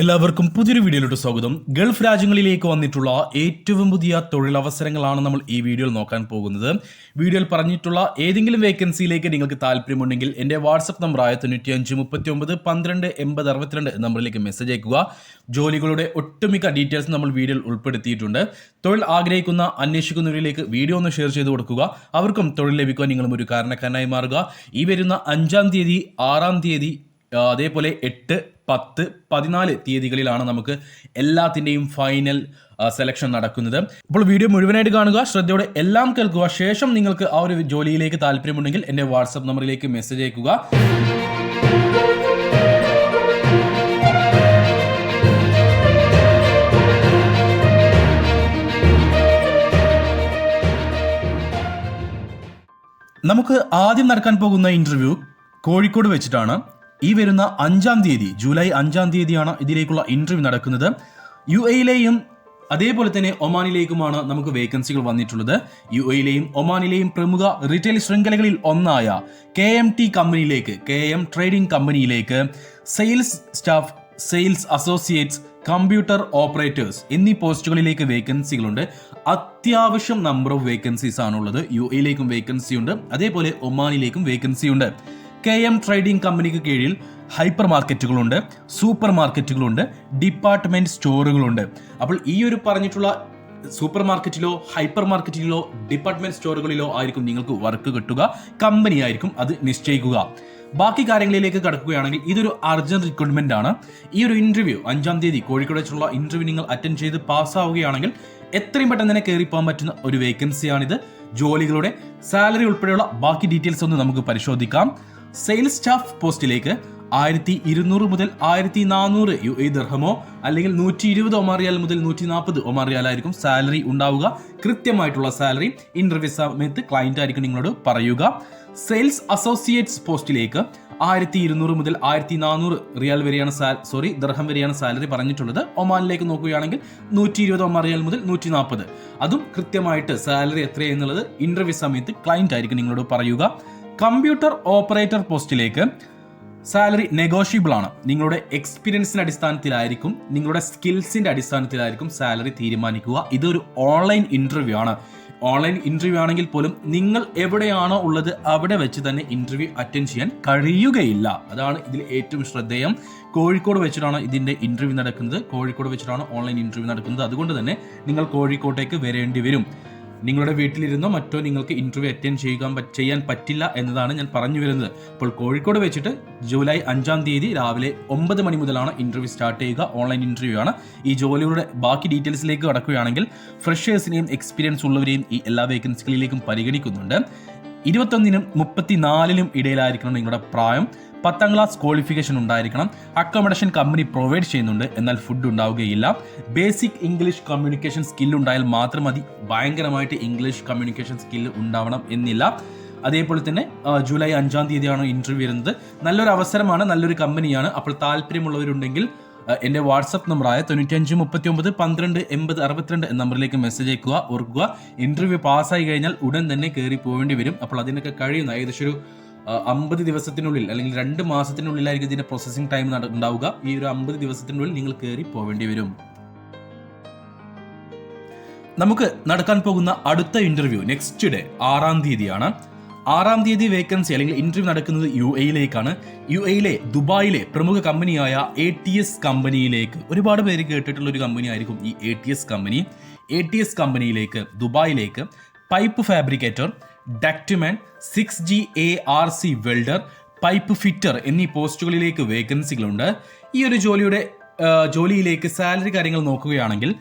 എല്ലാവർക്കും പുതിയൊരു വീഡിയോയിലോട്ട് സ്വാഗതം. ഗൾഫ് രാജ്യങ്ങളിലേക്ക് വന്നിട്ടുള്ള ഏറ്റവും പുതിയ തൊഴിലവസരങ്ങളാണ് നമ്മൾ ഈ വീഡിയോയിൽ നോക്കാൻ പോകുന്നത്. വീഡിയോയിൽ പറഞ്ഞിട്ടുള്ള ഏതെങ്കിലും വേക്കൻസിയിലേക്ക് നിങ്ങൾക്ക് താല്പര്യമുണ്ടെങ്കിൽ എന്റെ വാട്സപ്പ് നമ്പറായ തൊണ്ണൂറ്റി അഞ്ച് മുപ്പത്തി ഒമ്പത് പന്ത്രണ്ട് എൺപത് അറുപത്തിരണ്ട് നമ്പറിലേക്ക് മെസ്സേജ് അയക്കുക. ജോലികളുടെ ഒട്ടുമിക്ക ഡീറ്റെയിൽസ് നമ്മൾ വീഡിയോയിൽ ഉൾപ്പെടുത്തിയിട്ടുണ്ട്. തൊഴിൽ ആഗ്രഹിക്കുന്ന അന്വേഷിക്കുന്നവരിലേക്ക് വീഡിയോ ഒന്ന് ഷെയർ ചെയ്ത് കൊടുക്കുക. അവർക്കും തൊഴിൽ ലഭിക്കുവാൻ നിങ്ങളും ഒരു കാരണക്കാരനായി മാറുക. ഈ വരുന്ന അഞ്ചാം തീയതി ആറാം തീയതി അതേപോലെ എട്ട് പത്ത് പതിനാല് തീയതികളിലാണ് നമുക്ക് എല്ലാത്തിന്റെയും ഫൈനൽ സെലക്ഷൻ നടക്കുന്നത്. ഇപ്പോൾ വീഡിയോ മുഴുവനായിട്ട് കാണുക ശ്രദ്ധയോടെ എല്ലാം കേൾക്കുക. ശേഷം നിങ്ങൾക്ക് ആ ഒരു ജോലിയിലേക്ക് താല്പര്യമുണ്ടെങ്കിൽ എന്റെ വാട്സപ്പ് നമ്പറിലേക്ക് മെസ്സേജ് അയക്കുക. നമുക്ക് ആദ്യം നടക്കാൻ പോകുന്ന ഇന്റർവ്യൂ കോഴിക്കോട് വെച്ചിട്ടാണ്. ഈ വരുന്ന അഞ്ചാം തീയതി ജൂലൈ അഞ്ചാം തീയതിയാണ് ഇതിലേക്കുള്ള ഇന്റർവ്യൂ നടക്കുന്നത്. യു എയിലെയും അതേപോലെ തന്നെ ഒമാനിലേക്കുമാണ് നമുക്ക് വേക്കൻസികൾ വന്നിട്ടുള്ളത്. യു എയിലെയും ഒമാനിലെയും പ്രമുഖ റീറ്റെയിൽ ശൃംഖലകളിൽ ഒന്നായ കെ എം ടി കമ്പനിയിലേക്ക് കെ എം ട്രേഡിംഗ് കമ്പനിയിലേക്ക് sales staff sales associates computer operators എന്നീ പോസ്റ്റുകളിലേക്ക് വേക്കൻസികളുണ്ട് അത്യാവശ്യം നമ്പർ ഓഫ് വേക്കൻസീസ് ആണുള്ളത്. യു എയിലേക്കും വേക്കൻസി ഉണ്ട്. അതേപോലെ ഒമാനിലേക്കും വേക്കൻസി ഉണ്ട്. കെ എം ട്രേഡിംഗ് കമ്പനിക്ക് കീഴിൽ ഹൈപ്പർ മാർക്കറ്റുകളുണ്ട് സൂപ്പർ മാർക്കറ്റുകളുണ്ട് ഡിപ്പാർട്ട്മെന്റ് സ്റ്റോറുകളുണ്ട്. അപ്പോൾ ഈ ഒരു പറഞ്ഞിട്ടുള്ള സൂപ്പർ മാർക്കറ്റിലോ ഹൈപ്പർ മാർക്കറ്റിലോ ഡിപ്പാർട്ട്മെന്റ് സ്റ്റോറുകളിലോ ആയിരിക്കും നിങ്ങൾക്ക് വർക്ക് കിട്ടുക കമ്പനി ആയിരിക്കും അത് നിശ്ചയിക്കുക. ബാക്കി കാര്യങ്ങളിലേക്ക് കടക്കുകയാണെങ്കിൽ ഇതൊരു അർജന്റ് റിക്രൂട്ട്മെന്റ് ആണ്. ഈ ഒരു ഇന്റർവ്യൂ അഞ്ചാം തീയതി കോഴിക്കോട് വെച്ചുള്ള ഇന്റർവ്യൂ നിങ്ങൾ അറ്റൻഡ് ചെയ്ത് പാസ്സാവുകയാണെങ്കിൽ എത്രയും പെട്ടെന്ന് തന്നെ കയറി പോകാൻ പറ്റുന്ന ഒരു വേക്കൻസിയാണിത് ജോലികളുടെ സാലറി ഉൾപ്പെടെയുള്ള ബാക്കി ഡീറ്റെയിൽസ് ഒന്ന് നമുക്ക് പരിശോധിക്കാം. സെയിൽസ് സ്റ്റാഫ് പോസ്റ്റിലേക്ക് ആയിരത്തി ഇരുന്നൂറ് മുതൽ ആയിരത്തി നാനൂറ് യു എ ദർഹമോ അല്ലെങ്കിൽ നൂറ്റി ഇരുപത് ഒമാറിയാൽ മുതൽ നൂറ്റി നാൽപ്പത് ഒമാറിയാലായിരിക്കും സാലറി ഉണ്ടാവുക. കൃത്യമായിട്ടുള്ള സാലറി ഇന്റർവ്യൂ സമയത്ത് ക്ലയന്റ് ആയിരിക്കും നിങ്ങളോട് പറയുക. സെയിൽസ് അസോസിയേറ്റ്സ് പോസ്റ്റിലേക്ക് ആയിരത്തി ഇരുന്നൂറ് മുതൽ ആയിരത്തി നാനൂറ് റിയാൽ വരെയാണ് സാ സോറി ദർഹം വരെയാണ് സാലറി പറഞ്ഞിട്ടുള്ളത്. ഒമാനിലേക്ക് നോക്കുകയാണെങ്കിൽ നൂറ്റി ഇരുപത് ഒമാർ റിയാൽ മുതൽ നൂറ്റി നാൽപ്പത് അതും കൃത്യമായിട്ട് സാലറി എത്രയെന്നുള്ളത് ഇന്റർവ്യൂ സമയത്ത് ക്ലയന്റ് ആയിരിക്കും നിങ്ങളോട് പറയുക. കമ്പ്യൂട്ടർ ഓപ്പറേറ്റർ പോസ്റ്റിലേക്ക് സാലറി നെഗോഷ്യബിൾ ആണ്. നിങ്ങളുടെ എക്സ്പീരിയൻസിന്റെ അടിസ്ഥാനത്തിലായിരിക്കും നിങ്ങളുടെ സ്കിൽസിന്റെ അടിസ്ഥാനത്തിലായിരിക്കും സാലറി തീരുമാനിക്കുക. ഇതൊരു ഓൺലൈൻ ഇന്റർവ്യൂ ആണ്. ഓൺലൈൻ ഇന്റർവ്യൂ ആണെങ്കിൽ പോലും നിങ്ങൾ എവിടെയാണോ ഉള്ളത് അവിടെ വെച്ച് തന്നെ ഇന്റർവ്യൂ അറ്റൻഡ് ചെയ്യാൻ കഴിയുകയില്ല. അതാണ് ഇതിൽ ഏറ്റവും ശ്രദ്ധേയം. കോഴിക്കോട് വെച്ചിട്ടാണ് ഇതിന്റെ ഇന്റർവ്യൂ നടക്കുന്നത്. കോഴിക്കോട് വെച്ചിട്ടാണ് ഓൺലൈൻ ഇന്റർവ്യൂ നടക്കുന്നത്. അതുകൊണ്ട് തന്നെ നിങ്ങൾ കോഴിക്കോട്ടേക്ക് വരേണ്ടി വരും. നിങ്ങളുടെ വീട്ടിലിരുന്നോ മറ്റോ നിങ്ങൾക്ക് ഇന്റർവ്യൂ അറ്റൻഡ് ചെയ്യാൻ ചെയ്യാൻ പറ്റില്ല എന്നതാണ് ഞാൻ പറഞ്ഞു വരുന്നത്. അപ്പോൾ കോഴിക്കോട് വെച്ചിട്ട് ജൂലൈ അഞ്ചാം തീയതി രാവിലെ ഒമ്പത് മണി മുതലാണ് ഇന്റർവ്യൂ സ്റ്റാർട്ട് ചെയ്യുക. ഓൺലൈൻ ഇന്റർവ്യൂ ആണ്. ഈ ജോലിയുടെ ബാക്കി ഡീറ്റെയിൽസിലേക്ക് കടക്കുകയാണെങ്കിൽ ഫ്രഷേഴ്സിനെയും എക്സ്പീരിയൻസ് ഉള്ളവരെയും ഈ എല്ലാ വേക്കൻസികളിലേക്കും പരിഗണിക്കുന്നുണ്ട്. ഇരുപത്തൊന്നിനും മുപ്പത്തിനാലിനും ഇടയിലായിരിക്കണം നിങ്ങളുടെ പ്രായം. പത്താം ക്ലാസ് ക്വാളിഫിക്കേഷൻ ഉണ്ടായിരിക്കണം. അക്കോമഡേഷൻ കമ്പനി പ്രൊവൈഡ് ചെയ്യുന്നുണ്ട്. എന്നാൽ ഫുഡ് ഉണ്ടാവുകയില്ല. ബേസിക് ഇംഗ്ലീഷ് കമ്മ്യൂണിക്കേഷൻ സ്കിൽ ഉണ്ടായാൽ മാത്രം മതി. ഭയങ്കരമായിട്ട് ഇംഗ്ലീഷ് കമ്മ്യൂണിക്കേഷൻ സ്കിൽ ഉണ്ടാവണം എന്നില്ല. അതേപോലെ തന്നെ ജൂലൈ അഞ്ചാം തീയതിയാണ് ഇന്റർവ്യൂ വരുന്നത്. നല്ലൊരു അവസരമാണ് നല്ലൊരു കമ്പനിയാണ് അപ്പോൾ താല്പര്യമുള്ളവരുണ്ടെങ്കിൽ എന്റെ വാട്സപ്പ് നമ്പറായ തൊണ്ണൂറ്റഞ്ച് മുപ്പത്തി ഒമ്പത് പന്ത്രണ്ട് എൺപത് അറുപത്തിരണ്ട് എന്ന നമ്പറിലേക്ക് മെസ്സേജ് അയക്കുക ഓർക്കുക. ഇന്റർവ്യൂ പാസ്സായി കഴിഞ്ഞാൽ ഉടൻ തന്നെ കയറി പോകേണ്ടി വരും. അപ്പോൾ അതിനൊക്കെ കഴിയുന്ന ഏകദേശം ഒരു അമ്പത് ദിവസത്തിനുള്ളിൽ അല്ലെങ്കിൽ രണ്ട് മാസത്തിനുള്ളിലായിരിക്കും ഇതിന്റെ പ്രോസസ്സിംഗ് ടൈം ഉണ്ടാവുക. ഈ ഒരു അമ്പത് ദിവസത്തിനുള്ളിൽ നിങ്ങൾ കയറി പോവേണ്ടി വരും. നമുക്ക് നടക്കാൻ പോകുന്ന അടുത്ത ഇന്റർവ്യൂ നെക്സ്റ്റ് ഡേ ആറാം തീയതിയാണ്. ആറാം തീയതി വേക്കൻസി അല്ലെങ്കിൽ ഇന്റർവ്യൂ നടക്കുന്നത് യു എയിലേക്കാണ്. യു എയിലെ ദുബായിലെ പ്രമുഖ കമ്പനിയായ എ ടി എസ് കമ്പനിയിലേക്ക് ഒരുപാട് പേര് കേട്ടിട്ടുള്ള ഒരു കമ്പനി ആയിരിക്കും ഈ A T S company. A T S കമ്പനിയിലേക്ക് ദുബായിലേക്ക്. Pipe fabricator ductman six G A R C welder pipe fitter എന്നീ പോസ്റ്റുകളിലേക്ക് വേക്കൻസികളുണ്ട്. ഈ ഒരു ജോലിയുടെ ജോലിയിലേക്ക് സാലറി കാര്യങ്ങൾ നോക്കുകയാണെങ്കിൽ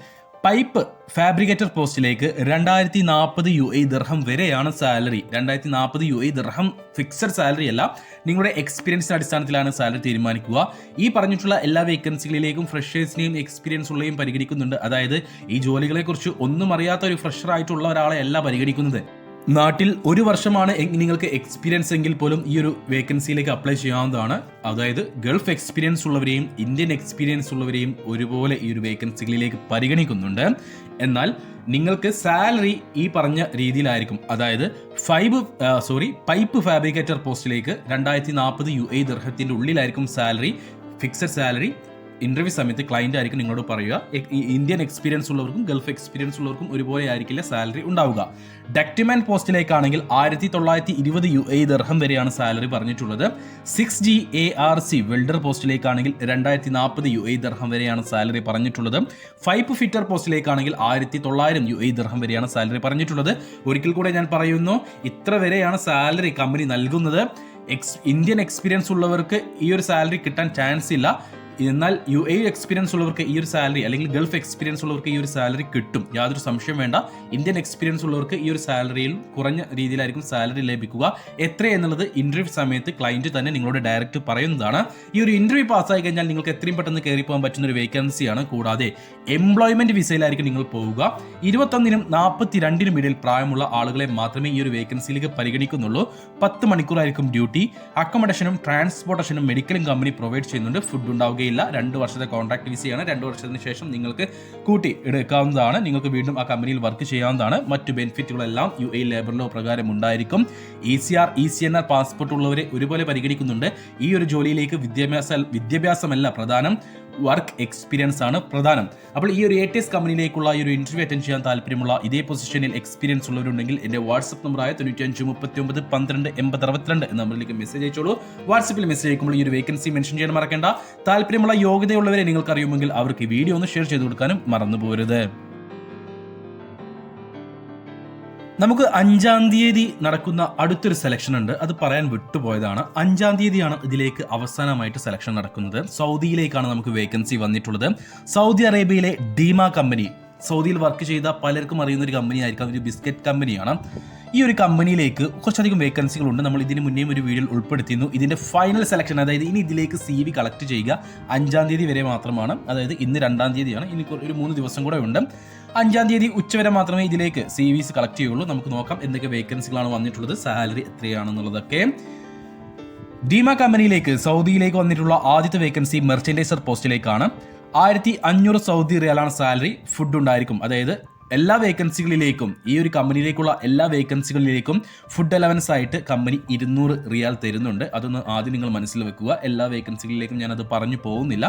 പൈപ്പ് ഫാബ്രിക്കേറ്റർ പോസ്റ്റിലേക്ക് രണ്ടായിരത്തി നാൽപ്പത് യു എ ദർഹം വരെയാണ് സാലറി. രണ്ടായിരത്തി നാൽപ്പത് U A dirham fixed salary അല്ല. നിങ്ങളുടെ എക്സ്പീരിയൻസിന്റെ അടിസ്ഥാനത്തിലാണ് സാലറി തീരുമാനിക്കുക. ഈ പറഞ്ഞിട്ടുള്ള എല്ലാ വേക്കൻസികളിലേക്കും ഫ്രഷേഴ്സിനെയും എക്സ്പീരിയൻസ് ഉള്ളേയും പരിഗണിക്കുന്നുണ്ട്. അതായത് ഈ ജോലികളെക്കുറിച്ച് ഒന്നും അറിയാത്ത ഒരു ഫ്രഷർ ആയിട്ടുള്ള ഒരാളെ അല്ല പരിഗണിക്കുന്നത്. നാട്ടിൽ ഒരു വർഷമാണ് നിങ്ങൾക്ക് എക്സ്പീരിയൻസ് എങ്കിൽ പോലും ഈ ഒരു വേക്കൻസിയിലേക്ക് അപ്ലൈ ചെയ്യാവുന്നതാണ്. അതായത് ഗൾഫ് എക്സ്പീരിയൻസ് ഉള്ളവരെയും ഇന്ത്യൻ എക്സ്പീരിയൻസ് ഉള്ളവരെയും ഒരുപോലെ ഈ ഒരു വേക്കൻസികളിലേക്ക് പരിഗണിക്കുന്നുണ്ട്. എന്നാൽ നിങ്ങൾക്ക് സാലറി ഈ പറഞ്ഞ രീതിയിലായിരിക്കും. അതായത് ഫൈബ് സോറി പൈപ്പ് ഫാബ്രിക്കേറ്റർ പോസ്റ്റിലേക്ക് രണ്ടായിരത്തി നാൽപ്പത് യു എ ദർഹത്തിന്റെ ഉള്ളിലായിരിക്കും സാലറി ഫിക്സഡ് സാലറി ഇന്റർവ്യൂ സമയത്ത് ക്ലയന്റ് ആയിരിക്കും നിങ്ങളോട് പറയുക. ഇന്ത്യൻ എക്സ്പീരിയൻസ് ഉള്ളവർക്കും ഗൾഫ് എക്സ്പീരിയൻസ് ഉള്ളവർക്കും ഒരുപോലെ ആയിരിക്കില്ല സാലറി ഉണ്ടാവുക. ഡക്ടിമാൻ പോസ്റ്റിലേക്കാണെങ്കിൽ ആയിരത്തി തൊള്ളായിരത്തി ഇരുപത് യു എ ദർഹം വരെയാണ് സാലറി പറഞ്ഞിട്ടുള്ളത്. Six G A R C welder പോസ്റ്റിലേക്കാണെങ്കിൽ രണ്ടായിരത്തി നാൽപ്പത് യു എ ദർഹം വരെയാണ് സാലറി പറഞ്ഞിട്ടുള്ളത്. ഫൈപ്പ് ഫിറ്റർ പോസ്റ്റിലേക്കാണെങ്കിൽ ആയിരത്തി തൊള്ളായിരം യു എ ദർഹം വരെയാണ് സാലറി പറഞ്ഞിട്ടുള്ളത്. ഒരിക്കൽ കൂടെ ഞാൻ പറയുന്നു ഇത്ര വരെയാണ് സാലറി കമ്പനി നൽകുന്നത്. എക്സ് ഇന്ത്യൻ എക്സ്പീരിയൻസ് ഉള്ളവർക്ക് ഈ ഒരു സാലറി കിട്ടാൻ ചാൻസ് ഇല്ല. എന്നാൽ യു എ എക്സ്പീരിയൻസ് ഉള്ളവർക്ക് ഈ ഒരു സാലറി അല്ലെങ്കിൽ ഗൾഫ് എക്സ്പീരിയൻസ് ഉള്ളവർക്ക് ഈ ഒരു സാലറി കിട്ടും. യാതൊരു സംശയം വേണ്ട. ഇന്ത്യൻ എക്സ്പീരിയൻസ് ഉള്ളവർക്ക് ഈ ഒരു സാലറിയിൽ കുറഞ്ഞ രീതിയിലായിരിക്കും സാലറി ലഭിക്കുക. എത്ര എന്നുള്ളത് ഇന്റർവ്യൂ സമയത്ത് ക്ലയന്റ് തന്നെ നിങ്ങളോട് ഡയറക്റ്റ് പറയുന്നതാണ്. ഈ ഒരു ഇന്റർവ്യൂ പാസ്സായി കഴിഞ്ഞാൽ നിങ്ങൾക്ക് എത്രയും പെട്ടെന്ന് കയറി പോകാൻ പറ്റുന്ന ഒരു വേക്കൻസിയാണ് കൂടാതെ എംപ്ലോയ്മെന്റ് വിസയിലായിരിക്കും നിങ്ങൾ പോവുക. ഇരുപത്തൊന്നിനും നാൽപ്പത്തിരണ്ടിനും ഇടയിൽ പ്രായമുള്ള ആളുകളെ മാത്രമേ ഈ ഒരു വേക്കൻസിയിലേക്ക് പരിഗണിക്കുന്നുള്ളൂ. പത്ത് മണിക്കൂറായിരിക്കും ഡ്യൂട്ടി അക്കോമഡേഷനും ട്രാൻസ്പോർട്ടേഷനും മെഡിക്കലും കമ്പനി പ്രൊവൈഡ് ചെയ്യുന്നുണ്ട്. ഫുഡ് ഉണ്ടാവുകയില്ല രണ്ട് വർഷത്തെ കോൺട്രാക്ട് വിസയാണ് രണ്ട് വർഷത്തിന് ശേഷം നിങ്ങൾക്ക് കൂട്ടി എടുക്കാവുന്നതാണ്. നിങ്ങൾക്ക് വീണ്ടും ആ കമ്പനിയിൽ വർക്ക് ചെയ്യാവുന്നതാണ്. മറ്റു ബെനിഫിറ്റുകളെല്ലാം യു എ ലേബർ ലോ പ്രകാരം ഉണ്ടായിരിക്കും. E C R E C N R passport ഉള്ളവരെ ഒരുപോലെ പരിഗണിക്കുന്നുണ്ട്. ഈ ഒരു ജോലിയിലേക്ക് വിദ്യാഭ്യാസ വിദ്യാഭ്യാസമല്ല പ്രധാനം. വർക്ക് എക്സ്പീരിയൻസ് ആണ് പ്രധാനം. അപ്പോൾ ഈ ഒരു എ ടി എസ് കമ്പനിയിലേക്കുള്ള ഈ ഒരു ഇന്റർവ്യൂ അറ്റൻഡ് ചെയ്യാൻ താല്പര്യമുള്ള ഇതേ പൊസിഷനിൽ എക്സ്പീരിയൻസ് ഉള്ളവരുണ്ടെങ്കിൽ എന്റെ വാട്സ്ആപ്പ് നമ്പറായ തൊണ്ണൂറ്റി അഞ്ച് മുപ്പത്തി ഒമ്പത് പന്ത്രണ്ട് എൺപത് അറുപത്തിരണ്ട് എന്ന നമ്പറിലേക്ക് മെസ്സേജ് അയച്ചോളൂ. വാട്സ്ആപ്പിൽ മെസ്സേജ് അയക്കുമ്പോൾ ഈ ഒരു വേക്കൻസി മെൻഷൻ ചെയ്യാൻ മറക്കേണ്ട. താല്പര്യമുള്ള യോഗ്യതയുള്ളവരെ നിങ്ങൾക്ക് അറിയുമെങ്കിൽ അവർക്ക് വീഡിയോ ഒന്ന് ഷെയർ ചെയ്ത് കൊടുക്കാനും മറന്നു പോരുത് നമുക്ക് അഞ്ചാം തീയതി നടക്കുന്ന അടുത്തൊരു സെലക്ഷൻ ഉണ്ട്. അത് പറയാൻ വിട്ടുപോയതാണ്. അഞ്ചാം തീയതിയാണ് ഇതിലേക്ക് അവസാനമായിട്ട് സെലക്ഷൻ നടക്കുന്നത്. സൗദിയിലേക്കാണ് നമുക്ക് വേക്കൻസി വന്നിട്ടുള്ളത്. സൗദി അറേബ്യയിലെ ഡീമ കമ്പനി സൗദിയിൽ വർക്ക് ചെയ്ത പലർക്കും അറിയുന്ന ഒരു കമ്പനി ആയിരിക്കാം ഒരു ബിസ്ക്കറ്റ് കമ്പനിയാണ്. ഈ ഒരു കമ്പനിയിലേക്ക് കുറച്ചധികം വേക്കൻസികൾ ഉണ്ട് നമ്മൾ ഇതിന് മുന്നേ ഒരു വീഡിയോയിൽ ഉൾപ്പെടുത്തിയിരുന്നു. ഇതിന്റെ ഫൈനൽ സെലക്ഷൻ അതായത് ഇനി ഇതിലേക്ക് സി വി കളക്ട് ചെയ്യുക അഞ്ചാം തീയതി വരെ മാത്രമാണ്. അതായത് ഇന്ന് രണ്ടാം തീയതിയാണ്. ഇനി ഒരു മൂന്ന് ദിവസം കൂടെ ഉണ്ട്. അഞ്ചാം തീയതി ഉച്ചവരെ മാത്രമേ ഇതിലേക്ക് സി വിസ് കളക്ട് ചെയ്യുള്ളൂ. നമുക്ക് നോക്കാം എന്തൊക്കെ വേക്കൻസികളാണ് വന്നിട്ടുള്ളത്. സാലറി എത്രയാണെന്നുള്ളതൊക്കെ. ഡീമ കമ്പനിയിലേക്ക് സൗദിയിലേക്ക് വന്നിട്ടുള്ള ആദ്യത്തെ വേക്കൻസി മെർച്ചൻഡൈസർ പോസ്റ്റിലേക്കാണ് ആയിരത്തി അഞ്ഞൂറ് സൗദി റിയാലാണ് സാലറി ഫുഡ് ഉണ്ടായിരിക്കും. അതായത് എല്ലാ വേക്കൻസികളിലേക്കും ഈ ഒരു കമ്പനിയിലേക്കുള്ള എല്ലാ വേക്കൻസികളിലേക്കും ഫുഡ് അലവൻസ് ആയിട്ട് കമ്പനി ഇരുന്നൂറ് റിയാൽ തരുന്നുണ്ട്. അതൊന്ന് ആദ്യം നിങ്ങൾ മനസ്സിൽ വെക്കുക. എല്ലാ വേക്കൻസികളിലേക്കും ഞാനത് പറഞ്ഞു പോകുന്നില്ല.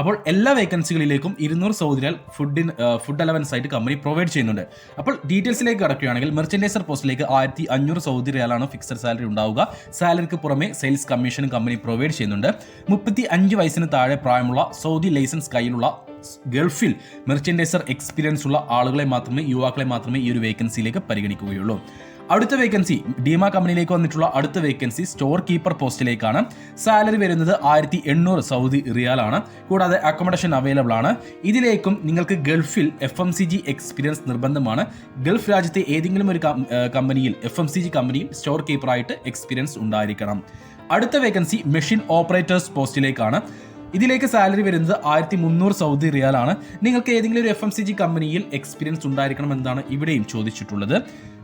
അപ്പോൾ എല്ലാ വേക്കൻസികളിലേക്കും ഇരുന്നൂറ് സൗദി റിയാൽ ഫുഡിന് ഫുഡ് അലവൻസ് ആയിട്ട് കമ്പനി പ്രൊവൈഡ് ചെയ്യുന്നുണ്ട്. അപ്പോൾ ഡീറ്റെയിൽസിലേക്ക് കടക്കുകയാണെങ്കിൽ മെർച്ചൻഡൈസർ പോസ്റ്റിലേക്ക് ആയിരത്തി അഞ്ഞൂറ് സൗദി റിയാലാണ് ഫിക്സഡ് സാലറി ഉണ്ടാവുക. സാലറിക്ക് പുറമെ സെയിൽസ് കമ്മീഷനും കമ്പനി പ്രൊവൈഡ് ചെയ്യുന്നുണ്ട്. മുപ്പത്തി അഞ്ച് വയസ്സിന് താഴെ പ്രായമുള്ള സൗദി ലൈസൻസ് കയ്യിലുള്ള ഗൾഫിൽ മെർച്ചൻഡൈസർ എക്സ്പീരിയൻസ് ഉള്ള ആളുകളെ മാത്രമേ യുവാക്കളെ മാത്രമേ ഈ ഒരു വേക്കൻസിയിലേക്ക് പരിഗണിക്കുകയുള്ളൂ. അടുത്ത വേക്കൻസി ഡീമ കമ്പനിയിലേക്ക് വന്നിട്ടുള്ള അടുത്ത വേക്കൻസി സ്റ്റോർ കീപ്പർ പോസ്റ്റിലേക്കാണ്. സാലറി വരുന്നത് ആയിരത്തി എണ്ണൂറ് സൗദി റിയാൽ ആണ് കൂടാതെ അക്കോമഡേഷൻ അവൈലബിൾ ആണ്. ഇതിലേക്കും നിങ്ങൾക്ക് ഗൾഫിൽ F M C G experience നിർബന്ധമാണ്. ഗൾഫ് രാജ്യത്തെ ഏതെങ്കിലും ഒരു കമ്പനിയിൽ എഫ് എം സി ജി കമ്പനിയിൽ സ്റ്റോർ കീപ്പറായിട്ട് എക്സ്പീരിയൻസ് ഉണ്ടായിരിക്കണം. അടുത്ത വേക്കൻസി മെഷീൻ ഓപ്പറേറ്റേഴ്സ് പോസ്റ്റിലേക്കാണ്. ഇതിലേക്ക് സാലറി വരുന്നത് ആയിരത്തി മുന്നൂറ് സൗദി റിയാലാണ്. നിങ്ങൾക്ക് ഏതെങ്കിലും ഒരു എഫ് എം സി ജി കമ്പനിയിൽ എക്സ്പീരിയൻസ് ഉണ്ടായിരിക്കണം എന്നാണ് ഇവിടെയും ചോദിച്ചിട്ടുള്ളത്.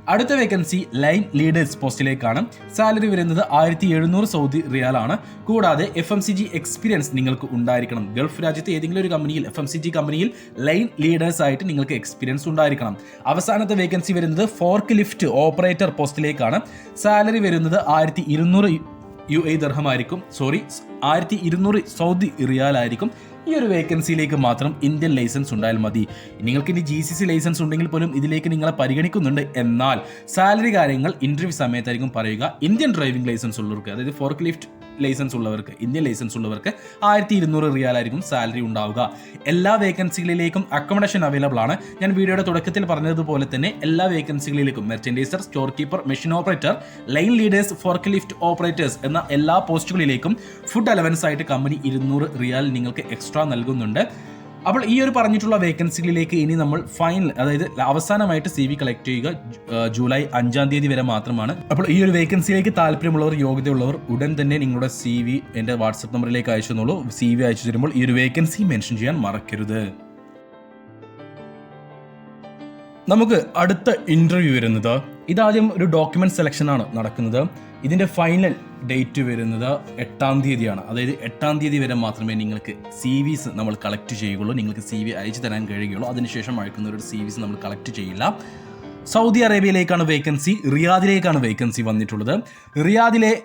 അടുത്ത വേക്കൻസി ലൈൻ ലീഡേഴ്സ് പോസ്റ്റിലേക്കാണ് സാലറി വരുന്നത് ആയിരത്തി എഴുന്നൂറ് സൗദി റിയാലാണ്. കൂടാതെ F M C G experience നിങ്ങൾക്ക് ഉണ്ടായിരിക്കണം. ഗൾഫ് രാജ്യത്തെ ഏതെങ്കിലും ഒരു കമ്പനിയിൽ എഫ് എം സി ജി കമ്പനിയിൽ ലൈൻ ലീഡേഴ്സ് ആയിട്ട് നിങ്ങൾക്ക് എക്സ്പീരിയൻസ് ഉണ്ടായിരിക്കണം. അവസാനത്തെ വേക്കൻസി വരുന്നത് ഫോർക്ക് ലിഫ്റ്റ് ഓപ്പറേറ്റർ പോസ്റ്റിലേക്കാണ് സാലറി വരുന്നത് ആയിരത്തി ഇരുന്നൂറ് യു എ ദർഹമായിരിക്കും. സോറി ആയിരത്തി ഇരുന്നൂറ് സൗദി റിയാൽ ആയിരിക്കും ഈ ഒരു വേക്കൻസിയിലേക്ക് മാത്രം ഇന്ത്യൻ ലൈസൻസ് ഉണ്ടായാൽ മതി. നിങ്ങൾക്ക് ഇനി ജി സി സി ലൈസൻസ് ഉണ്ടെങ്കിൽ പോലും ഇതിലേക്ക് നിങ്ങളെ പരിഗണിക്കുന്നുണ്ട്. എന്നാൽ സാലറി കാര്യങ്ങൾ ഇന്റർവ്യൂ സമയത്തായിരിക്കും പറയുക. ഇന്ത്യൻ ഡ്രൈവിംഗ് ലൈസൻസ് ഉള്ളവർക്ക് അതായത് ഫോർക്ക് ലിഫ്റ്റ് ലൈസൻസ് ഉള്ളവർക്ക് ഇന്ത്യൻ ലൈസൻസ് ഉള്ളവർക്ക് ആയിരത്തി ഇരുന്നൂറ് റിയാലായിരിക്കും സാലറി ഉണ്ടാവുക. എല്ലാ വേക്കൻസികളിലേക്കും അക്കോമഡേഷൻ അവൈലബിൾ ആണ്. ഞാൻ വീഡിയോയുടെ തുടക്കത്തിൽ പറഞ്ഞതുപോലെ തന്നെ എല്ലാ വേക്കൻസികളിലേക്കും merchandiser store keeper machine operator line leaders forklift operators എന്ന എല്ലാ പോസ്റ്റുകളിലേക്കും ഫുഡ് അലവൻസ് ആയിട്ട് കമ്പനി ഇരുന്നൂറ് റിയാൽ നിങ്ങൾക്ക് എക്സ്ട്രാ നൽകുന്നുണ്ട്. അപ്പോൾ ഈ ഒരു പറഞ്ഞിട്ടുള്ള വേക്കൻസികളിലേക്ക് ഇനി നമ്മൾ ഫൈനൽ അതായത് അവസാനമായിട്ട് സി വി കളക്ട് ചെയ്യുക ജൂലൈ അഞ്ചാം തീയതി വരെ മാത്രമാണ്. അപ്പോൾ ഈ ഒരു വേക്കൻസിയിലേക്ക് താല്പര്യമുള്ളവർ യോഗ്യതയുള്ളവർ ഉടൻ തന്നെ നിങ്ങളുടെ സി വി എന്റെ വാട്സപ്പ് നമ്പറിലേക്ക് അയച്ചു തന്നുള്ളൂ സി വി അയച്ചു തരുമ്പോൾ ഈ ഒരു വേക്കൻസി മെൻഷൻ ചെയ്യാൻ മറക്കരുത്. നമുക്ക് അടുത്ത ഇന്റർവ്യൂ വരുന്നത്. ഇതാദ്യം ഒരു ഡോക്യുമെന്റ് സെലക്ഷൻ ആണ് നടക്കുന്നത്. ഇതിന്റെ ഫൈനൽ ഡേറ്റ് വരുന്നത് എട്ടാം തീയതിയാണ്. അതായത് എട്ടാം തീയതി വരെ മാത്രമേ നിങ്ങൾക്ക് സി വിസ് നമ്മൾ കളക്ട് ചെയ്യുകയുള്ളൂ. നിങ്ങൾക്ക് സി വി അയച്ചു തരാൻ കഴിയുകയുള്ളൂ. അതിനുശേഷം അയക്കുന്നവരുടെ സി വിസ് നമ്മൾ കളക്ട് ചെയ്യില്ല. സൗദി അറേബ്യയിലേക്കാണ് വേക്കൻസി റിയാദിലേക്കാണ് വേക്കൻസി വന്നിട്ടുള്ളത്. റിയാദിലെ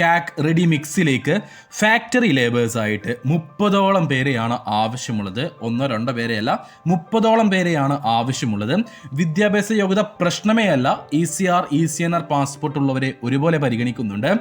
കാക്ക് റെഡി മിക്സിലേക്ക് ഫാക്ടറി ലേബേഴ്സ് ആയിട്ട് മുപ്പതോളം പേരെയാണ് ആവശ്യമുള്ളത്. ഒന്നോ രണ്ടോ പേരെയല്ല മുപ്പതോളം പേരെയാണ് ആവശ്യമുള്ളത്. വിദ്യാഭ്യാസ യോഗ്യത പ്രശ്നമേ അല്ല E C R E C N R passport ഉള്ളവരെ ഒരുപോലെ പരിഗണിക്കുന്നുണ്ട്.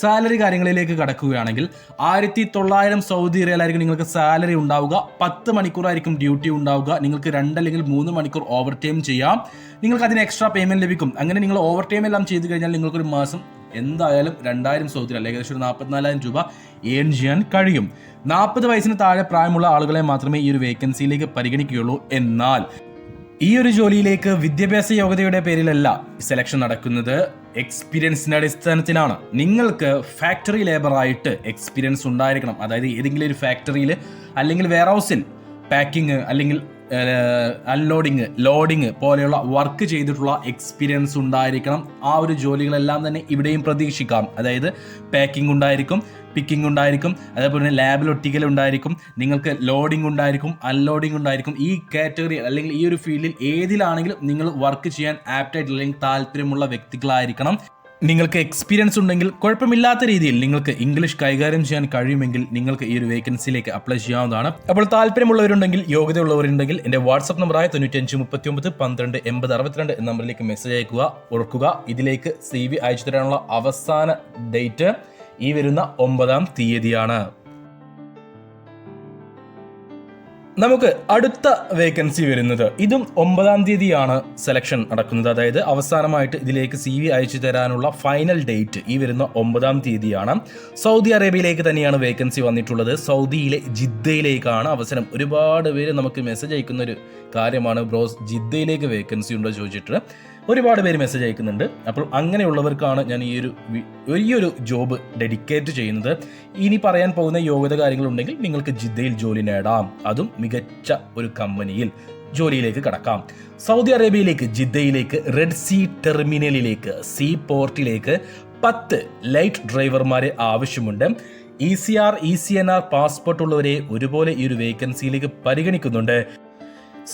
സാലറി കാര്യങ്ങളിലേക്ക് കടക്കുകയാണെങ്കിൽ ആയിരത്തി തൊള്ളായിരം സൗദി റിയലായിരിക്കും നിങ്ങൾക്ക് സാലറി ഉണ്ടാവുക. പത്ത് മണിക്കൂറായിരിക്കും ഡ്യൂട്ടി ഉണ്ടാവുക. നിങ്ങൾക്ക് രണ്ട് അല്ലെങ്കിൽ മൂന്ന് മണിക്കൂർ ഓവർ ടൈം ചെയ്യാം. നിങ്ങൾക്ക് അതിന് എക്സ്ട്രാ പേയ്മെന്റ് ലഭിക്കും. അങ്ങനെ നിങ്ങൾ ഓവർ ടൈം എല്ലാം ചെയ്തു കഴിഞ്ഞാൽ നിങ്ങൾക്കൊരു മാസം എന്തായാലും രണ്ടായിരം സൗദി റിയാൽ ഏകദേശം ഒരു നാൽപ്പത്തിനാലായിരം രൂപ ഏൺ ചെയ്യാൻ കഴിയും. നാൽപ്പത് വയസ്സിന് താഴെ പ്രായമുള്ള ആളുകളെ മാത്രമേ ഈ ഒരു വേക്കൻസിയിലേക്ക് പരിഗണിക്കുകയുള്ളൂ. എന്നാൽ ഈ ഒരു ജോലിയിലേക്ക് വിദ്യാഭ്യാസ യോഗ്യതയുടെ പേരിലല്ല സെലക്ഷൻ നടക്കുന്നത്. എക്സ്പീരിയൻസിന്റെ അടിസ്ഥാനത്തിലാണ് നിങ്ങൾക്ക് ഫാക്ടറി ലേബറായിട്ട് എക്സ്പീരിയൻസ് ഉണ്ടായിരിക്കണം. അതായത് ഏതെങ്കിലും ഒരു ഫാക്ടറിയിൽ അല്ലെങ്കിൽ വെയർ ഹൗസിൽ പാക്കിങ് അല്ലെങ്കിൽ അൺലോഡിങ് ലോഡിങ് പോലെയുള്ള വർക്ക് ചെയ്തിട്ടുള്ള എക്സ്പീരിയൻസ് ഉണ്ടായിരിക്കണം. ആ ഒരു ജോലികളെല്ലാം തന്നെ ഇവിടെയും പ്രതീക്ഷിക്കാം. അതായത് പാക്കിംഗ് ഉണ്ടായിരിക്കും പിക്കിംഗ് ഉണ്ടായിരിക്കും അതേപോലെ തന്നെ ലാബിൽ ഒട്ടിക്കൽ ഉണ്ടായിരിക്കും നിങ്ങൾക്ക് ലോഡിംഗ് ഉണ്ടായിരിക്കും അൺലോഡിംഗ് ഉണ്ടായിരിക്കും. ഈ കാറ്റഗറി അല്ലെങ്കിൽ ഈ ഒരു ഫീൽഡിൽ ഏതിലാണെങ്കിലും നിങ്ങൾ വർക്ക് ചെയ്യാൻ ആപ്റ്റായിട്ട് അല്ലെങ്കിൽ താല്പര്യമുള്ള വ്യക്തികളായിരിക്കണം. നിങ്ങൾക്ക് എക്സ്പീരിയൻസ് ഉണ്ടെങ്കിൽ കുഴപ്പമില്ലാത്ത രീതിയിൽ നിങ്ങൾക്ക് ഇംഗ്ലീഷ് കൈകാര്യം ചെയ്യാൻ കഴിയുമെങ്കിൽ നിങ്ങൾക്ക് ഈ ഒരു വേക്കൻസിയിലേക്ക് അപ്ലൈ ചെയ്യാവുന്നതാണ്. അപ്പോൾ താല്പര്യമുള്ളവരുണ്ടെങ്കിൽ യോഗ്യതയുള്ളവരുണ്ടെങ്കിൽ എന്റെ വാട്സ്ആപ്പ് നമ്പറായ തൊണ്ണൂറ്റഞ്ച് മുപ്പത്തി ഒമ്പത് പന്ത്രണ്ട് എൺപത് അറുപത്തിരണ്ട് എന്ന നമ്പറിലേക്ക് മെസ്സേജ് അയക്കുക ഓർക്കുക. ഇതിലേക്ക് സി വി അയച്ചു തരാനുള്ള അവസാന ഡേറ്റ് ഈ വരുന്ന ഒമ്പതാം തീയതിയാണ്. നമുക്ക് അടുത്ത വേക്കൻസി വരുന്നത്. ഇതും ഒമ്പതാം തീയതിയാണ് സെലക്ഷൻ നടക്കുന്നത്. അതായത് അവസാനമായിട്ട് ഇതിലേക്ക് സി വി അയച്ചു തരാനുള്ള ഫൈനൽ ഡേറ്റ് ഈ വരുന്ന ഒമ്പതാം തീയതിയാണ്. സൗദി അറേബ്യയിലേക്ക് തന്നെയാണ് വേക്കൻസി വന്നിട്ടുള്ളത്. സൗദിയിലെ ജിദ്ദയിലേക്കാണ് അവസരം. ഒരുപാട് പേര് നമുക്ക് മെസ്സേജ് അയക്കുന്ന ഒരു കാര്യമാണ്. ബ്രോസ് ജിദ്ദയിലേക്ക് വേക്കൻസി ഉണ്ടോ ചോദിച്ചിട്ട്. ഒരുപാട് പേര് മെസ്സേജ് അയക്കുന്നുണ്ട്. അപ്പോൾ അങ്ങനെയുള്ളവർക്കാണ് ഞാൻ ഈ ഒരു വലിയൊരു ജോബ് ഡെഡിക്കേറ്റ് ചെയ്യുന്നത്. ഇനി പറയാൻ പോകുന്ന യോഗ്യത കാര്യങ്ങളുണ്ടെങ്കിൽ നിങ്ങൾക്ക് ജിദ്ദയിൽ ജോലി നേടാം. അതും മികച്ച ഒരു കമ്പനിയിൽ ജോലിയിലേക്ക് കടക്കാം. സൗദി അറേബ്യയിലേക്ക് ജിദ്ദയിലേക്ക് റെഡ് സീ ടെർമിനലിലേക്ക് സീ പോർട്ടിലേക്ക് പത്ത് ലൈറ്റ് ഡ്രൈവർമാരെ ആവശ്യമുണ്ട്. E C R E C N R passport ഉള്ളവരെ ഒരുപോലെ ഈ ഒരു വേക്കൻസിയിലേക്ക് പരിഗണിക്കുന്നുണ്ട്.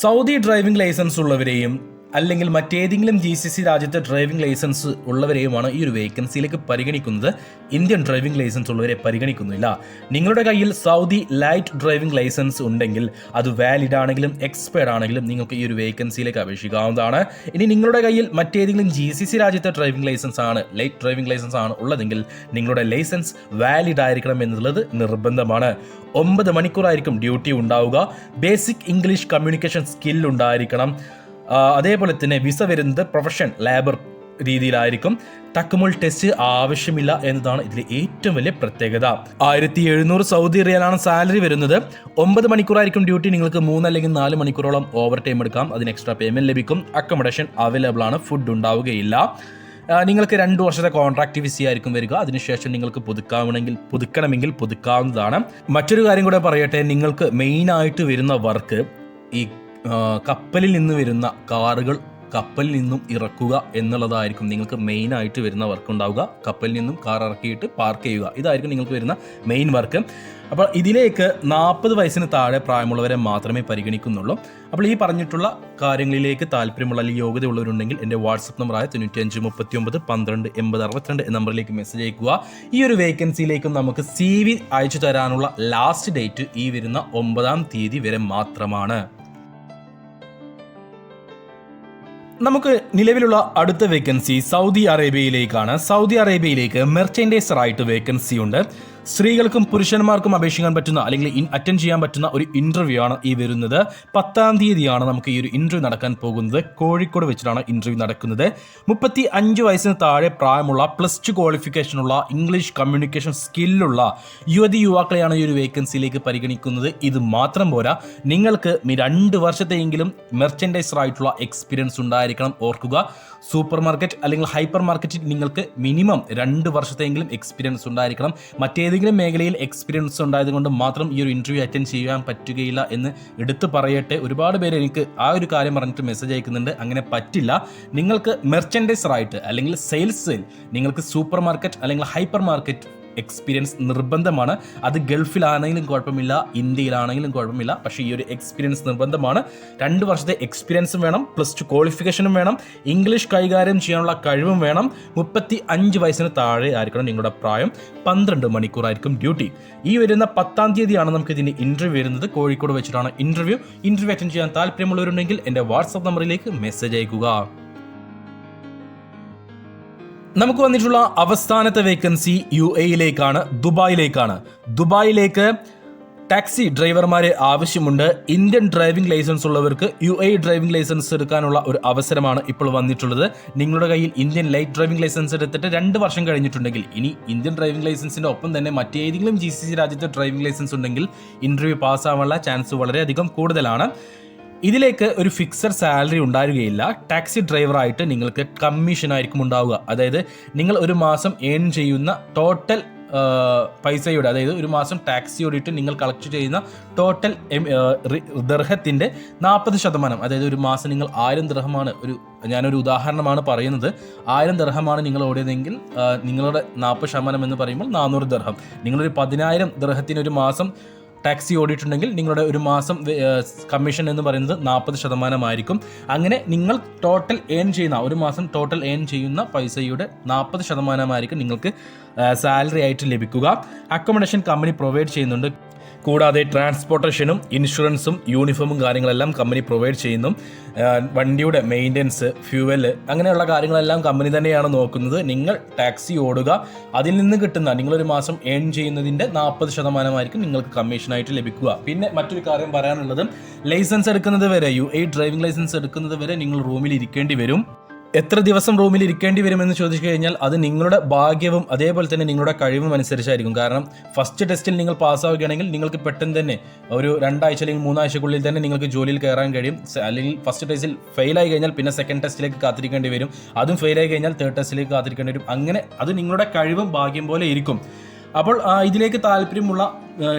സൗദി ഡ്രൈവിംഗ് ലൈസൻസ് ഉള്ളവരെയും അല്ലെങ്കിൽ മറ്റേതെങ്കിലും ജി സി സി രാജ്യത്തെ ഡ്രൈവിംഗ് ലൈസൻസ് ഉള്ളവരെയുമാണ് ഈ ഒരു വേക്കൻസിയിലേക്ക് പരിഗണിക്കുന്നത്. ഇന്ത്യൻ ഡ്രൈവിംഗ് ലൈസൻസ് ഉള്ളവരെ പരിഗണിക്കുന്നില്ല. നിങ്ങളുടെ കയ്യിൽ സൗദി ലൈറ്റ് ഡ്രൈവിംഗ് ലൈസൻസ് ഉണ്ടെങ്കിൽ അത് വാലിഡ് ആണെങ്കിലും എക്സ്പയർഡ് ആണെങ്കിലും നിങ്ങൾക്ക് ഈ ഒരു വേക്കൻസിയിലേക്ക് അപേക്ഷിക്കാവുന്നതാണ്. ഇനി നിങ്ങളുടെ കയ്യിൽ മറ്റേതെങ്കിലും ജി സി സി രാജ്യത്തെ ഡ്രൈവിംഗ് ലൈസൻസ് ആണ് ലൈറ്റ് ഡ്രൈവിംഗ് ലൈസൻസ് ആണ് ഉള്ളതെങ്കിൽ നിങ്ങളുടെ ലൈസൻസ് വാലിഡ് ആയിരിക്കണം എന്നുള്ളത് നിർബന്ധമാണ്. ഒമ്പത് മണിക്കൂറായിരിക്കും ഡ്യൂട്ടി ഉണ്ടാവുക. ബേസിക് ഇംഗ്ലീഷ് കമ്മ്യൂണിക്കേഷൻ സ്കിൽ ഉണ്ടായിരിക്കണം. അതേപോലെ തന്നെ വിസ വരുന്നത് പ്രൊഫഷൻ ലേബർ രീതിയിലായിരിക്കും. തക്കുമുൾ ടെസ്റ്റ് ആവശ്യമില്ല എന്നതാണ് ഇതിലെ ഏറ്റവും വലിയ പ്രത്യേകത. ആയിരത്തി എഴുന്നൂറ് സൗദി റിയലാണ് സാലറി വരുന്നത്. ഒമ്പത് മണിക്കൂറായിരിക്കും ഡ്യൂട്ടി നിങ്ങൾക്ക് മൂന്ന് അല്ലെങ്കിൽ നാല് മണിക്കൂറോളം ഓവർ ടൈം എടുക്കാം. അതിന് എക്സ്ട്രാ പേയ്മെന്റ് ലഭിക്കും. അക്കോമഡേഷൻ അവൈലബിൾ ആണ്. ഫുഡ് ഉണ്ടാവുകയില്ല. നിങ്ങൾക്ക് രണ്ട് വർഷത്തെ കോൺട്രാക്ട് വിസി ആയിരിക്കും വരിക. അതിനുശേഷം നിങ്ങൾക്ക് പുതുക്കാവണമെങ്കിൽ പുതുക്കണമെങ്കിൽ പുതുക്കാവുന്നതാണ്. മറ്റൊരു കാര്യം കൂടെ പറയട്ടെ. നിങ്ങൾക്ക് മെയിനായിട്ട് വരുന്ന വർക്ക് ഈ കപ്പലിൽ നിന്ന് വരുന്ന കാറുകൾ കപ്പലിൽ നിന്നും ഇറക്കുക എന്നുള്ളതായിരിക്കും നിങ്ങൾക്ക് മെയിൻ ആയിട്ട് വരുന്ന വർക്ക് ഉണ്ടാവുക. കപ്പലിൽ നിന്നും കാർ ഇറക്കിയിട്ട് പാർക്ക് ചെയ്യുക. ഇതായിരിക്കും നിങ്ങൾക്ക് വരുന്ന മെയിൻ വർക്ക് അപ്പോൾ ഇതിലേക്ക് നാൽപ്പത് വയസ്സിന് താഴെ പ്രായമുള്ളവരെ മാത്രമേ പരിഗണിക്കുന്നുള്ളൂ. അപ്പോൾ ഈ പറഞ്ഞിട്ടുള്ള കാര്യങ്ങളിലേക്ക് താല്പര്യമുള്ള അല്ലെങ്കിൽ യോഗ്യതയുള്ളവരുണ്ടെങ്കിൽ എന്റെ വാട്സപ്പ് നമ്പറായ തൊണ്ണൂറ്റിയഞ്ച് മുപ്പത്തി ഒമ്പത് പന്ത്രണ്ട് എൺപത് അറുപത്തിരണ്ട് എന്ന നമ്പറിലേക്ക് മെസ്സേജ് അയക്കുക. ഈ ഒരു വേക്കൻസിയിലേക്കും നമുക്ക് സി വി അയച്ചു തരാനുള്ള ലാസ്റ്റ് ഡേറ്റ് ഈ വരുന്ന ഒമ്പതാം തീയതി വരെ മാത്രമാണ്. നമുക്ക് നിലവിലുള്ള അടുത്ത വേക്കൻസി സൗദി അറേബ്യയിലേക്കാണ്. സൗദി അറേബ്യയിലേക്ക് മെർച്ചൻഡൈസർ ആയിട്ട് വേക്കൻസി ഉണ്ട്. സ്ത്രീകൾക്കും പുരുഷന്മാർക്കും അപേക്ഷിക്കാൻ പറ്റുന്ന അല്ലെങ്കിൽ ഇൻ അറ്റൻഡ് ചെയ്യാൻ പറ്റുന്ന ഒരു ഇന്റർവ്യൂ ആണ് ഈ വരുന്നത്. പത്താം തീയതിയാണ് നമുക്ക് ഈ ഒരു ഇന്റർവ്യൂ നടക്കാൻ പോകുന്നത്. കോഴിക്കോട് വെച്ചിട്ടാണ് ഇന്റർവ്യൂ നടക്കുന്നത്. മുപ്പത്തി അഞ്ച് വയസ്സിന് താഴെ പ്രായമുള്ള പ്ലസ് ടു ക്വാളിഫിക്കേഷനുള്ള ഇംഗ്ലീഷ് കമ്മ്യൂണിക്കേഷൻ സ്കില്ലുള്ള യുവതി യുവാക്കളെയാണ് ഈ ഒരു വേക്കൻസിയിലേക്ക് പരിഗണിക്കുന്നത്. ഇത് മാത്രം പോരാ നിങ്ങൾക്ക് രണ്ട് വർഷത്തെയെങ്കിലും മെർച്ചൻഡൈസർ ആയിട്ടുള്ള എക്സ്പീരിയൻസ് ഉണ്ടായിരിക്കണം. ഓർക്കുക സൂപ്പർ മാർക്കറ്റ് അല്ലെങ്കിൽ ഹൈപ്പർ മാർക്കറ്റിൽ നിങ്ങൾക്ക് മിനിമം രണ്ട് വർഷത്തെയെങ്കിലും എക്സ്പീരിയൻസ് ഉണ്ടായിരിക്കണം. മറ്റേതെങ്കിലും മേഖലയിൽ എക്സ്പീരിയൻസ് ഉണ്ടായതുകൊണ്ട് മാത്രം ഈ ഒരു ഇന്റർവ്യൂ അറ്റൻഡ് ചെയ്യാൻ പറ്റുകയില്ല എന്ന് എടുത്തു പറയട്ടെ. ഒരുപാട് പേര് എനിക്ക് ആ ഒരു കാര്യം പറഞ്ഞിട്ട് മെസ്സേജ് അയക്കുന്നുണ്ട്. അങ്ങനെ പറ്റില്ല. നിങ്ങൾക്ക് മെർച്ചൻഡൈസർ ആയിട്ട് അല്ലെങ്കിൽ സെയിൽസ് നിങ്ങൾക്ക് സൂപ്പർ മാർക്കറ്റ് അല്ലെങ്കിൽ ഹൈപ്പർ മാർക്കറ്റ് എക്സ്പീരിയൻസ് നിർബന്ധമാണ്. അത് ഗൾഫിലാണെങ്കിലും കുഴപ്പമില്ല ഇന്ത്യയിലാണെങ്കിലും കുഴപ്പമില്ല. പക്ഷേ ഈ ഒരു എക്സ്പീരിയൻസ് നിർബന്ധമാണ്. രണ്ട് വർഷത്തെ എക്സ്പീരിയൻസും വേണം പ്ലസ് ടു ക്വാളിഫിക്കേഷനും വേണം ഇംഗ്ലീഷ് കൈകാര്യം ചെയ്യാനുള്ള കഴിവും വേണം. മുപ്പത്തി അഞ്ച് വയസ്സിന് താഴെ ആയിരിക്കണം നിങ്ങളുടെ പ്രായം. പന്ത്രണ്ട് മണിക്കൂറായിരിക്കും ഡ്യൂട്ടി ഈ വരുന്ന പത്താം തീയതിയാണ് നമുക്ക് ഇതിന് ഇന്റർവ്യൂ വരുന്നത്. കോഴിക്കോട് വെച്ചിട്ടാണ് ഇന്റർവ്യൂ ഇന്റർവ്യൂ അറ്റൻഡ് ചെയ്യാൻ താല്പര്യമുള്ളവരുണ്ടെങ്കിൽ എന്റെ വാട്സപ്പ് നമ്പറിലേക്ക് മെസ്സേജ് അയക്കുക. നമുക്ക് വന്നിട്ടുള്ള അവസാനത്തെ വേക്കൻസി യു എയിലേക്കാണ് ദുബായിലേക്കാണ്. ദുബായിലേക്ക് ടാക്സി ഡ്രൈവർമാരെ ആവശ്യമുണ്ട്. ഇന്ത്യൻ ഡ്രൈവിംഗ് ലൈസൻസ് ഉള്ളവർക്ക് യു എ ഡ്രൈവിംഗ് ലൈസൻസ് എടുക്കാനുള്ള ഒരു അവസരമാണ് ഇപ്പോൾ വന്നിട്ടുള്ളത്. നിങ്ങളുടെ കയ്യിൽ ഇന്ത്യൻ ലൈറ്റ് ഡ്രൈവിംഗ് ലൈസൻസ് എടുത്തിട്ട് രണ്ട് വർഷം കഴിഞ്ഞിട്ടുണ്ടെങ്കിൽ ഇനി ഇന്ത്യൻ ഡ്രൈവിംഗ് ലൈസൻസിന്റെ ഒപ്പം തന്നെ മറ്റേതെങ്കിലും ജി സി സി രാജ്യത്തെ ഡ്രൈവിംഗ് ലൈസൻസ് ഉണ്ടെങ്കിൽ ഇന്റർവ്യൂ പാസ്സാവാനുള്ള ചാൻസ് വളരെയധികം കൂടുതലാണ്. ഇതിലേക്ക് ഒരു ഫിക്സഡ് സാലറി ഉണ്ടാവുകയില്ല ടാക്സി ഡ്രൈവറായിട്ട് നിങ്ങൾക്ക് കമ്മീഷൻ ആയിരിക്കും ഉണ്ടാവുക. അതായത് നിങ്ങൾ ഒരു മാസം ഏൺ ചെയ്യുന്ന ടോട്ടൽ പൈസയുടെ അതായത് ഒരു മാസം ടാക്സി ഓടിയിട്ട് നിങ്ങൾ കളക്ട് ചെയ്യുന്ന ടോട്ടൽ ദർഹത്തിന്റെ നാൽപ്പത് ശതമാനം അതായത് ഒരു മാസം നിങ്ങൾ ആയിരം ദർഹമാണ് ഒരു ഞാനൊരു ഉദാഹരണമാണ് പറയുന്നത്. ആയിരം ദർഹമാണ് നിങ്ങൾ ഓടിയതെങ്കിൽ നിങ്ങളുടെ നാൽപ്പത് ശതമാനം എന്ന് പറയുമ്പോൾ നാനൂറ് ദർഹം. നിങ്ങളൊരു പതിനായിരം ദർഹത്തിന് ഒരു മാസം ടാക്സി ഓടിയിട്ടുണ്ടെങ്കിൽ നിങ്ങളുടെ ഒരു മാസം കമ്മീഷൻ എന്ന് പറയുന്നത് നാൽപ്പത് ശതമാനമായിരിക്കും. അങ്ങനെ നിങ്ങൾ ടോട്ടൽ ഏൺ ചെയ്യുന്ന ഒരു മാസം ടോട്ടൽ ഏൺ ചെയ്യുന്ന പൈസയുടെ നാൽപ്പത് ശതമാനമായിരിക്കും നിങ്ങൾക്ക് സാലറി ആയിട്ട് ലഭിക്കുക. അക്കോമഡേഷൻ കമ്പനി പ്രൊവൈഡ് ചെയ്യുന്നുണ്ട്. കൂടാതെ ട്രാൻസ്പോർട്ടേഷനും ഇൻഷുറൻസും യൂണിഫോമും കാര്യങ്ങളെല്ലാം കമ്പനി പ്രൊവൈഡ് ചെയ്യുന്നു. വണ്ടിയുടെ മെയിന്റെനൻസ് ഫ്യൂവൽ അങ്ങനെയുള്ള കാര്യങ്ങളെല്ലാം കമ്പനി തന്നെയാണ് നോക്കുന്നത്. നിങ്ങൾ ടാക്സി ഓടുക അതിൽ നിന്ന് കിട്ടുന്ന നിങ്ങളൊരു മാസം ഏൺ ചെയ്യുന്നതിന്റെ നാൽപ്പത് ശതമാനമായിരിക്കും നിങ്ങൾക്ക് കമ്മീഷനായിട്ട് ലഭിക്കുക. പിന്നെ മറ്റൊരു കാര്യം പറയാനുള്ളത് ലൈസൻസ് എടുക്കുന്നത് വരെ യു എ ഡ്രൈവിംഗ് ലൈസൻസ് എടുക്കുന്നത് വരെ നിങ്ങൾ റൂമിൽ ഇരിക്കേണ്ടി വരും. എത്ര ദിവസം റൂമിൽ ഇരിക്കേണ്ടി വരുമെന്ന് ചോദിച്ചു കഴിഞ്ഞാൽ അത് നിങ്ങളുടെ ഭാഗ്യവും അതേപോലെ തന്നെ നിങ്ങളുടെ കഴിവും അനുസരിച്ചായിരിക്കും. കാരണം ഫസ്റ്റ് ടെസ്റ്റിൽ നിങ്ങൾ പാസ്സാവുകയാണെങ്കിൽ നിങ്ങൾക്ക് പെട്ടെന്ന് തന്നെ ഒരു രണ്ടാഴ്ച അല്ലെങ്കിൽ മൂന്നാഴ്ചക്കുള്ളിൽ തന്നെ നിങ്ങൾക്ക് ജോലിയിൽ കയറാൻ കഴിയും. അല്ലെങ്കിൽ ഫസ്റ്റ് ടെസ്റ്റിൽ ഫെയിലായി കഴിഞ്ഞാൽ പിന്നെ സെക്കൻഡ് ടെസ്റ്റിലേക്ക് കാത്തിരിക്കേണ്ടി വരും. അതും ഫെയിലായി കഴിഞ്ഞാൽ തേർഡ് ടെസ്റ്റിലേക്ക് കാത്തിരിക്കേണ്ടി വരും. അങ്ങനെ അത് നിങ്ങളുടെ കഴിവും ഭാഗ്യം പോലെ ഇരിക്കും. അപ്പോൾ ഇതിലേക്ക് താല്പര്യമുള്ള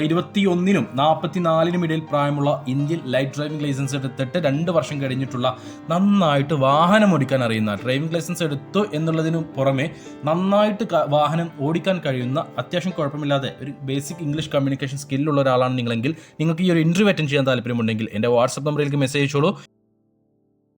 ഇരുപത്തി ഒന്നിനും നാൽപ്പത്തി നാലിനും ഇടയിൽ പ്രായമുള്ള ഇന്ത്യൻ ലൈറ്റ് ഡ്രൈവിംഗ് ലൈസൻസ് എടുത്തിട്ട് രണ്ട് വർഷം കഴിഞ്ഞിട്ടുള്ള നന്നായിട്ട് വാഹനം ഓടിക്കാൻ അറിയുന്ന ഡ്രൈവിംഗ് ലൈസൻസ് എടുത്തു എന്നുള്ളതിനു പുറമെ നന്നായിട്ട് വാഹനം ഓടിക്കാൻ കഴിയുന്ന അത്യാവശ്യം കുഴപ്പമില്ലാതെ ഒരു ബേസിക് ഇംഗ്ലീഷ് കമ്മ്യൂണിക്കേഷൻ സ്കില്ലുള്ള ഒരാളാണ് നിങ്ങളെങ്കിൽ നിങ്ങൾക്ക് ഈ ഒരു ഇന്റർവ്യൂ അറ്റൻഡ് ചെയ്യാൻ താല്പര്യമുണ്ടെങ്കിൽ എന്റെ വാട്സപ്പ് നമ്പറിലേക്ക് മെസ്സേജ് അയച്ചോളൂ.